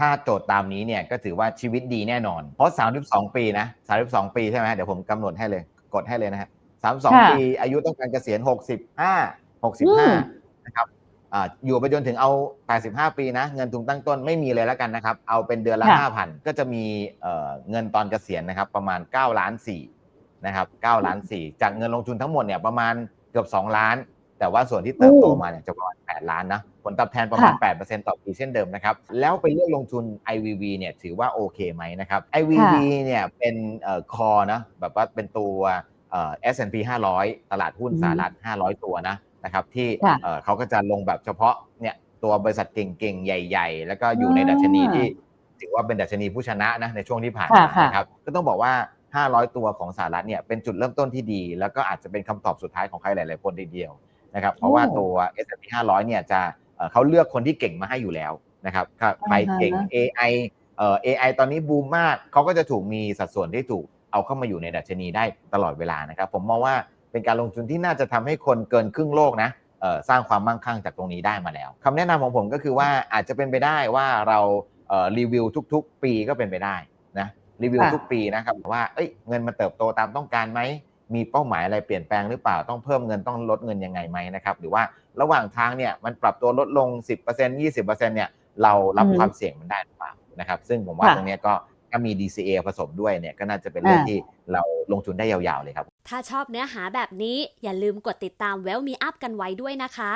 ถ้าโจทย์ตามนี้เนี่ยก็ถือว่าชีวิตดีแน่นอน เพราะ 32 ปีนะ32 ปีใช่ไหมเดี๋ยวผมกำหนดให้เลยกดให้เลยนะฮะค่ะ32 ปีอายุต้องการเกษียณ 65 65 นะครับอ่าอยู่ไปจนถึงเอา 85 ปีนะ เงินทุนตั้งต้นไม่มีเลยแล้วกันนะครับ เอาเป็นเดือนละค่ะ5,000 ก็จะมีเอ่อเงินตอนเกษียณนะครับ ประมาณ9ล้าน4นะครับ9ล้าน4จากเงินลงทุนทั้งหมดเนี่ยประมาณเกือบ 2 ล้าน แต่ว่าส่วนที่เติบโตมาเนี่ยจะประมาณ 8 ล้านนะ ผลตอบแทนประมาณ 8%ต่อปีเช่นเดิมนะครับ แล้วไปเลือกลงทุน IVV เนี่ยถือว่าโอเคไหมนะครับ IVV เนี่ยเป็นเอ่อคอนะแบบว่าเป็นตัวเอ่อ S&P 500 ตลาดหุ้นอืมสหรัฐ 500 ตัวนะนะครับที่ค่ะเอ่อเขาก็จะลงแบบเฉพาะเนี่ยตัวบริษัทเก่งๆ ใหญ่ ๆ แล้วก็อยู่ในอ่าดัชนีที่ถือว่าเป็นดัชนีผู้ชนะนะในช่วงที่ผ่านมาค่ะค่ะนะครับก็ต้องบอกว่า 500 ตัวของสหรัฐเนี่ยเป็นจุดเริ่มต้นที่ดี แล้วก็อาจจะเป็นคำตอบสุดท้ายของใครหลาย ๆ คนทีเดียว นะครับเพราะว่าโอ้ตัว S&P 500เนี่ยจะเอ่อเขาเลือกคนที่เก่งมาให้อยู่แล้วนะครับถ้าใครเก่งอ่าฮะ AI เอ่อ AI ตอนนี้บูมมากเขาก็จะถูกมีสัดส่วนที่ถูกเอาเข้ามาอยู่ในดัชนีได้ตลอดเวลานะครับ ผมมองว่าเป็นการลงทุนที่น่าจะทำให้คนเกินครึ่งโลกนะเอ่อสร้างความมั่งคั่งจากตรงนี้ได้มาแล้วคำแนะนำของผมก็คือว่าอาจจะเป็นไปได้ว่าเราเอ่อรีวิวทุก ๆ ปีก็เป็นไปได้นะรีวิวค่ะทุกปีนะครับว่าเอ้ยเงินมันเติบโตตามต้องการไหม มีเป้าหมายอะไรเปลี่ยนแปลงหรือเปล่าต้องเพิ่มเงินต้องลดเงินยังไงไหมนะครับหรือว่าระหว่างทางเนี่ยมันปรับตัวลดลง 10% 20%เนี่ยเรารับอือฮึความเสี่ยงมันได้หรือเปล่านะครับ ซึ่งผมว่าค่ะตรงเนี้ยก็ถ้ามี DCA ผสมด้วยเนี่ยก็น่าจะเป็นเรื่องอ่าที่เราลงทุนได้ยาวๆเลยครับ ถ้าชอบเนื้อหาแบบนี้อย่าลืมกดติดตาม Well Me Up กันไว้ด้วยนะคะ